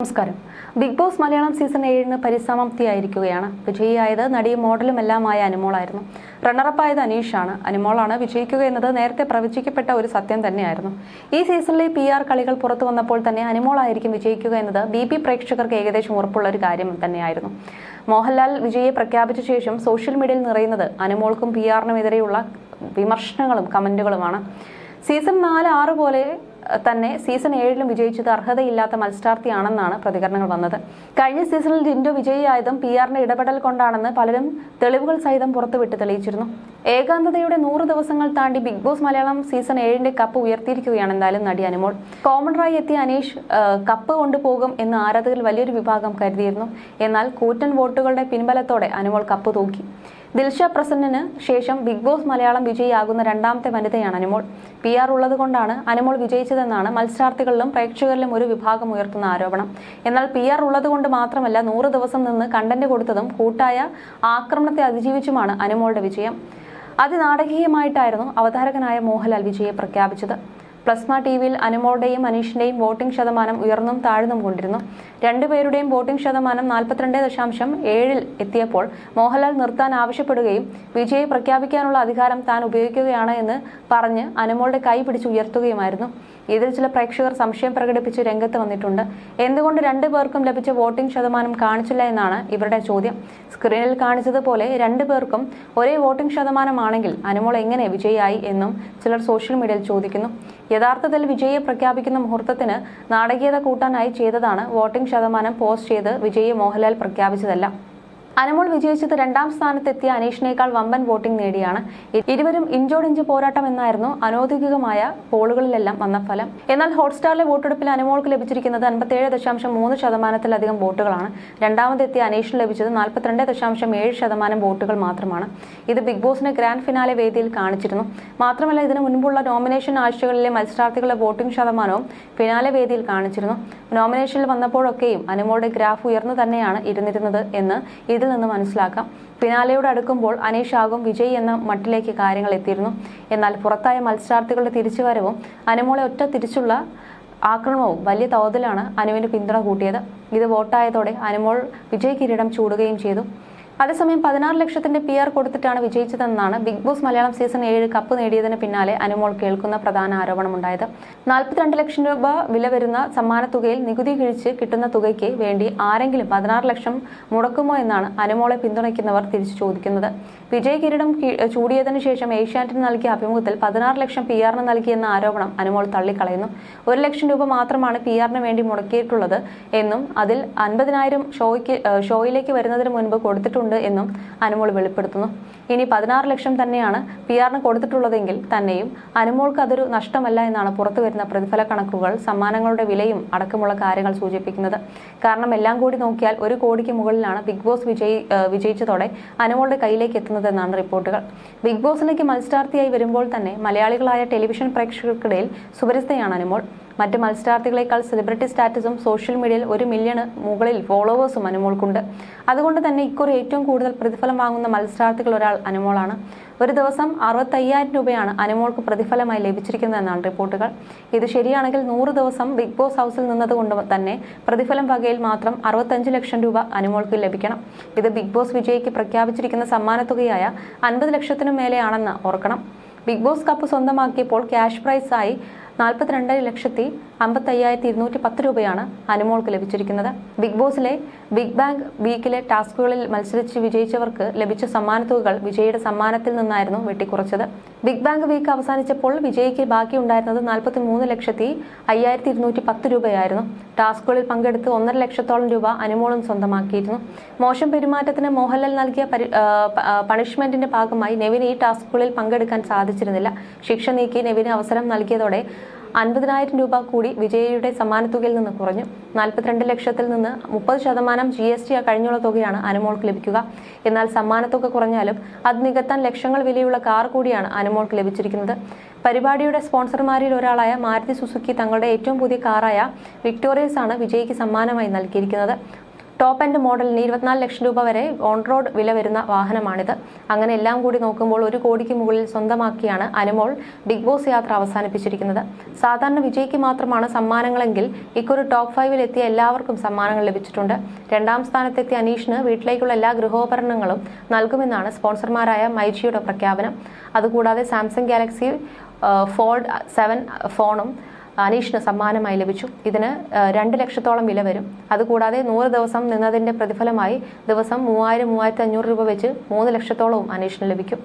നമസ്കാരം. Big Boss Malayalam season ഏഴിന് പരിസമാപ്തിയായിരിക്കുകയാണ്. വിജയിയായത് നടിയും മോഡലും എല്ലാമായ അനുമോളായിരുന്നു. റണ്ണറപ്പായത് അനീഷാണ്. അനുമോളാണ് വിജയിക്കുക എന്നത് നേരത്തെ പ്രവചിക്കപ്പെട്ട ഒരു സത്യം തന്നെയായിരുന്നു. ഈ സീസണിലെ പി ആർ കളികൾ പുറത്തു വന്നപ്പോൾ തന്നെ അനുമോളായിരിക്കും വിജയിക്കുക എന്നത് ബി പി പ്രേക്ഷകർക്ക് ഏകദേശം ഉറപ്പുള്ള ഒരു കാര്യം തന്നെയായിരുന്നു. മോഹൻലാൽ വിജയെ പ്രഖ്യാപിച്ച ശേഷം സോഷ്യൽ മീഡിയയിൽ നിറയുന്നത് അനുമോൾക്കും പി ആറിനുമെതിരെയുള്ള വിമർശനങ്ങളും കമന്റുകളുമാണ്. സീസൺ നാല് ആറ് പോലെ തന്നെ സീസൺ ഏഴിലും വിജയിച്ചത് അർഹതയില്ലാത്ത മത്സരാർത്ഥിയാണെന്നാണ് പ്രതികരണങ്ങൾ വന്നത്. കഴിഞ്ഞ സീസണിൽ ജിൻഡോ വിജയിയായതും പി ആറിന്റെ ഇടപെടൽ കൊണ്ടാണെന്ന് പലരും തെളിവുകൾ സഹിതം പുറത്തുവിട്ട് തെളിയിച്ചിരുന്നു. ഏകാന്തതയുടെ നൂറ് ദിവസങ്ങൾ താണ്ടി ബിഗ് ബോസ് മലയാളം സീസൺ ഏഴിന്റെ കപ്പ് ഉയർത്തിയിരിക്കുകയാണ് എന്തായാലും നടി അനുമോൾ. കോമണറായി എത്തിയ അനീഷ് കപ്പ് കൊണ്ടുപോകും എന്ന് ആരാധകർ വലിയൊരു വിഭാഗം കരുതിയിരുന്നു. എന്നാൽ കൂറ്റൻ വോട്ടുകളുടെ പിൻബലത്തോടെ അനുമോൾ കപ്പ് തൂക്കി. ദിൽഷ പ്രസന്നന് ശേഷം ബിഗ് ബോസ് മലയാളം വിജയിയാകുന്ന രണ്ടാമത്തെ വനിതയാണ് അനുമോൾ. പി ആർ ഉള്ളത് കൊണ്ടാണ് അനുമോൾ വിജയിച്ചതെന്നാണ് മത്സരാർത്ഥികളിലും പ്രേക്ഷകരിലും ഒരു വിഭാഗം ഉയർത്തുന്ന ആരോപണം. എന്നാൽ പി ആർ ഉള്ളത് കൊണ്ട് മാത്രമല്ല നൂറ് ദിവസം നിന്ന് കണ്ടന്റ് കൊടുത്തതും കൂട്ടായ ആക്രമണത്തെ അതിജീവിച്ചുമാണ് അനുമോളുടെ വിജയം. അതിനാടകീയമായിട്ടായിരുന്നു അവതാരകനായ മോഹൻലാൽ വിജയെ പ്രഖ്യാപിച്ചത്. പ്ലസ്മ ടി വിയിൽ അനുമോളുടെയും അനീഷിന്റെയും വോട്ടിംഗ് ശതമാനം ഉയർന്നും താഴ്ന്നും കൊണ്ടിരുന്നു. രണ്ടുപേരുടെയും വോട്ടിംഗ് ശതമാനം നാൽപ്പത്തിരണ്ട് ദശാംശം ഏഴിൽ എത്തിയപ്പോൾ മോഹൻലാൽ നിർത്താൻ ആവശ്യപ്പെടുകയും വിജയെ പ്രഖ്യാപിക്കാനുള്ള അധികാരം താൻ ഉപയോഗിക്കുകയാണ് എന്ന് പറഞ്ഞ് അനുമോളുടെ കൈ പിടിച്ച് ഉയർത്തുകയുമായിരുന്നു. ഇതിൽ ചില പ്രേക്ഷകർ സംശയം പ്രകടിപ്പിച്ച് രംഗത്ത് വന്നിട്ടുണ്ട്. എന്തുകൊണ്ട് രണ്ടു പേർക്കും ലഭിച്ച വോട്ടിംഗ് ശതമാനം കാണിച്ചില്ല എന്നാണ് ഇവരുടെ ചോദ്യം. സ്ക്രീനിൽ കാണിച്ചതുപോലെ രണ്ടു പേർക്കും ഒരേ വോട്ടിംഗ് ശതമാനമാണെങ്കിൽ അനുമോൾ എങ്ങനെ വിജയിയായി എന്നും ചിലർ സോഷ്യൽ മീഡിയയിൽ ചോദിക്കുന്നു. യഥാർത്ഥത്തിൽ വിജയെ പ്രഖ്യാപിക്കുന്ന മുഹൂർത്തത്തിന് നാടകീയത കൂട്ടാനായി ചെയ്തതാണ് വോട്ടിംഗ് ശതമാനം പോസ്റ്റ് ചെയ്ത് വിജയെ മോഹൻലാൽ പ്രഖ്യാപിച്ചതല്ല. അനുമോൾ വിജയിച്ചത് രണ്ടാം സ്ഥാനത്തെത്തിയ അനീഷിനേക്കാൾ വമ്പൻ വോട്ടിംഗ് നേടിയാണ്. ഇരുവരും ഇഞ്ചോടിഞ്ച് പോരാട്ടം എന്നായിരുന്നു അനൌദ്യോഗികമായ പോളുകളിലെല്ലാം വന്ന ഫലം. എന്നാൽ ഹോട്ട്സ്റ്റാറിലെ വോട്ടെടുപ്പിൽ അനമോൾക്ക് ലഭിച്ചിരിക്കുന്നത് അൻപത്തിയേഴ് ദശാംശം മൂന്ന് ശതമാനത്തിലധികം വോട്ടുകളാണ്. രണ്ടാമതെത്തിയ അനീഷിന് ലഭിച്ചത് നാൽപ്പത്തിരണ്ട് ദശാംശം ഏഴ് ശതമാനം വോട്ടുകൾ മാത്രമാണ്. ഇത് ബിഗ് ബോസിന് ഗ്രാൻഡ് ഫിനാലെ വേദിയിൽ കാണിച്ചിരുന്നു. മാത്രമല്ല ഇതിനു മുൻപുള്ള നോമിനേഷൻ ആഴ്ചകളിലെ മത്സരാർത്ഥികളുടെ വോട്ടിംഗ് ശതമാനവും ഫിനാലെ വേദിയിൽ കാണിച്ചിരുന്നു. നോമിനേഷനിൽ വന്നപ്പോഴൊക്കെയും അനുമോളുടെ ഗ്രാഫ് ഉയർന്നു തന്നെയാണ് ഇരുന്നിരുന്നത് എന്ന് ഇതിൽ നിന്ന് മനസ്സിലാക്കാം. ഫിനാലയോട് അടുക്കുമ്പോൾ അനീഷ് ആകും വിജയ് എന്ന മട്ടിലേക്ക് കാര്യങ്ങൾ എത്തിയിരുന്നു. എന്നാൽ പുറത്തായ മത്സരാർത്ഥികളുടെ തിരിച്ചുവരവും അനുമോളെ ഒറ്റ തിരിച്ചുള്ള ആക്രമണവും വലിയ തോതിലാണ് അനുവിന് പിന്തുണ കൂട്ടിയത്. ഇത് വോട്ടായതോടെ അനുമോൾ വിജയ് കിരീടം ചൂടുകയും ചെയ്തു. അതേസമയം പതിനാറ് ലക്ഷത്തിന്റെ പി ആർ കൊടുത്തിട്ടാണ് വിജയിച്ചതെന്നാണ് ബിഗ് ബോസ് മലയാളം സീസൺ ഏഴ് കപ്പ് നേടിയതിന് പിന്നാലെ അനുമോൾ കേൾക്കുന്ന പ്രധാന ആരോപണമുണ്ടായത്. നാൽപ്പത്തിരണ്ട് ലക്ഷം രൂപ വില വരുന്ന സമ്മാനത്തുകയിൽ നികുതി കിഴിച്ച് കിട്ടുന്ന തുകയ്ക്ക് വേണ്ടി ആരെങ്കിലും പതിനാറ് ലക്ഷം മുടക്കുമോ എന്നാണ് അനുമോളെ പിന്തുണയ്ക്കുന്നവർ തിരിച്ചു ചോദിക്കുന്നത്. വിജയ് കിരീടം ചൂടിയതിന് ശേഷം ഏഷ്യാനെറ്റിന് നൽകിയ അഭിമുഖത്തിൽ പതിനാറ് ലക്ഷം പി ആറിന് നൽകിയെന്ന ആരോപണം അനുമോൾ തള്ളിക്കളയുന്നു. ഒരു ലക്ഷം രൂപ മാത്രമാണ് പി ആറിന് വേണ്ടി മുടക്കിയിട്ടുള്ളത് എന്നും അതിൽ അൻപതിനായിരം ഷോയ്ക്ക് ഷോയിലേക്ക് വരുന്നതിന് മുൻപ് കൊടുത്തിട്ടുണ്ട് എന്നും അനുമോൾ വെളിപ്പെടുത്തുന്നു. ഇനി പതിനാറ് ലക്ഷം തന്നെയാണ് പി ആറിന് കൊടുത്തിട്ടുള്ളതെങ്കിൽ തന്നെയും അനുമോൾക്ക് അതൊരു നഷ്ടമല്ല എന്നാണ് പുറത്തു വരുന്ന പ്രതിഫല കണക്കുകൾ സമ്മാനങ്ങളുടെ വിലയും അടക്കമുള്ള കാര്യങ്ങൾ സൂചിപ്പിക്കുന്നത്. കാരണം എല്ലാം കൂടി നോക്കിയാൽ ഒരു കോടിക്ക് മുകളിലാണ് ബിഗ് ബോസ് വിജയി വിജയിച്ചതോടെ അനുമോളുടെ കയ്യിലേക്ക് എത്തുന്നതെന്നാണ് റിപ്പോർട്ടുകൾ. ബിഗ് ബോസിലേക്ക് മത്സരാർത്ഥിയായി വരുമ്പോൾ തന്നെ മലയാളികളായ ടെലിവിഷൻ പ്രേക്ഷകർക്കിടയിൽ സുപരിസ്ഥയാണ് അനുമോൾ. മറ്റ് മത്സരാർത്ഥികളെക്കാൾ സെലിബ്രിറ്റി സ്റ്റാറ്റസും സോഷ്യൽ മീഡിയയിൽ ഒരു മില്യണ് മുകളിൽ ഫോളോവേഴ്സും അനുമോൾക്കുണ്ട്. അതുകൊണ്ട് തന്നെ ഇക്കുറി ഏറ്റവും കൂടുതൽ പ്രതിഫലം വാങ്ങുന്ന മത്സരാർത്ഥികൾ ഒരാൾ അനുമോളാണ്. ഒരു ദിവസം അറുപത്തയ്യായിരം രൂപയാണ് അനുമോൾക്ക് പ്രതിഫലമായി ലഭിച്ചിരിക്കുന്നതെന്നാണ് റിപ്പോർട്ടുകൾ. ഇത് ശരിയാണെങ്കിൽ നൂറ് ദിവസം ബിഗ് ബോസ് ഹൗസിൽ നിന്നതുകൊണ്ട് തന്നെ പ്രതിഫലം വകയിൽ മാത്രം അറുപത്തഞ്ച് ലക്ഷം രൂപ അനുമോൾക്ക് ലഭിക്കണം. ഇത് ബിഗ് ബോസ് വിജയിക്ക് പ്രഖ്യാപിച്ചിരിക്കുന്ന സമ്മാനത്തുകയായ അൻപത് ലക്ഷത്തിനു മേലെയാണെന്ന് ഓർക്കണം. ബിഗ് ബോസ് കപ്പ് സ്വന്തമാക്കിയപ്പോൾ ക്യാഷ് പ്രൈസായി നാൽപ്പത്തിരണ്ട് ലക്ഷത്തി അമ്പത്തയ്യായിരത്തി ഇരുന്നൂറ്റി പത്ത് രൂപയാണ് അനുമോൾക്ക് ലഭിച്ചിരിക്കുന്നത്. ബിഗ് ബോസിലെ ബിഗ് ബാങ്ക് വീക്കിലെ ടാസ്കുകളിൽ മത്സരിച്ച് വിജയിച്ചവർക്ക് ലഭിച്ച സമ്മാനത്തുകകൾ വിജയിയുടെ സമ്മാനത്തിൽ നിന്നായിരുന്നു വെട്ടിക്കുറച്ചത്. ബിഗ് ബാങ്ക് വീക്ക് അവസാനിച്ചപ്പോൾ വിജയിക്ക് ബാക്കിയുണ്ടായിരുന്നത് നാൽപ്പത്തി മൂന്ന് ലക്ഷത്തി അയ്യായിരത്തി ഇരുന്നൂറ്റി പത്ത് രൂപയായിരുന്നു. ടാസ്കുകളിൽ പങ്കെടുത്ത് ഒന്നര ലക്ഷത്തോളം രൂപ അനുമോളും സ്വന്തമാക്കിയിരുന്നു. മോശം പെരുമാറ്റത്തിന് മോഹൻലാൽ നൽകിയ പണിഷ്മെന്റിന്റെ ഭാഗമായി നെവിന് ഈ ടാസ്കുകളിൽ പങ്കെടുക്കാൻ സാധിച്ചിരുന്നില്ല. ശിക്ഷ നീക്കി നെവിന് അവസരം നൽകിയതോടെ അൻപതിനായിരം രൂപ കൂടി വിജയയുടെ സമ്മാനത്തുകയിൽ നിന്ന് കുറഞ്ഞു. നാൽപ്പത്തിരണ്ട് ലക്ഷത്തിൽ നിന്ന് മുപ്പത് ശതമാനം ജി എസ് ടി കഴിഞ്ഞുള്ള തുകയാണ് അനുമോൾക്ക് ലഭിക്കുക. എന്നാൽ സമ്മാനത്തുക കുറഞ്ഞാലും അത് നികത്താൻ ലക്ഷങ്ങൾ വിലയുള്ള കാർ കൂടിയാണ് അനുമോൾക്ക് ലഭിച്ചിരിക്കുന്നത്. പരിപാടിയുടെ സ്പോൺസർമാരിൽ ഒരാളായ മാരുതി സുസുക്കി തങ്ങളുടെ ഏറ്റവും പുതിയ കാറായ വിക്ടോറിയസ് ആണ് വിജയിക്ക് സമ്മാനമായി നൽകിയിരിക്കുന്നത്. ടോപ്പ് ആൻഡ് മോഡലിന് ഇരുപത്തിനാല് ലക്ഷം രൂപ വരെ ഓൺ റോഡ് വില വരുന്ന വാഹനമാണിത്. അങ്ങനെ എല്ലാം കൂടി നോക്കുമ്പോൾ ഒരു കോടിക്ക് മുകളിൽ സ്വന്തമാക്കിയാണ് അനുമോൾ ബിഗ് ബോസ് യാത്ര അവസാനിപ്പിച്ചിരിക്കുന്നത്. സാധാരണ വിജയ്ക്ക് മാത്രമാണ് സമ്മാനങ്ങളെങ്കിൽ ഇക്കൊരു ടോപ്പ് ഫൈവിൽ എത്തിയ എല്ലാവർക്കും സമ്മാനങ്ങൾ ലഭിച്ചിട്ടുണ്ട്. രണ്ടാം സ്ഥാനത്തെത്തിയ അനീഷിന് വീട്ടിലേക്കുള്ള എല്ലാ ഗൃഹോപകരണങ്ങളും നൽകുമെന്നാണ് സ്പോൺസർമാരായ മൈജിയുടെ പ്രഖ്യാപനം. അതുകൂടാതെ സാംസങ് ഗാലക്സി ഫോൾഡ് സെവൻ ഫോണും അനീഷിന് സമ്മാനമായി ലഭിച്ചു. ഇതിന് രണ്ട് ലക്ഷത്തോളം വില വരും. അതുകൂടാതെ നൂറ് ദിവസം നിന്നതിന്റെ പ്രതിഫലമായി ദിവസം മൂവായിരം മൂവായിരത്തി അഞ്ഞൂറ് രൂപ വെച്ച് മൂന്ന് ലക്ഷത്തോളവും അനീഷിന് ലഭിക്കും.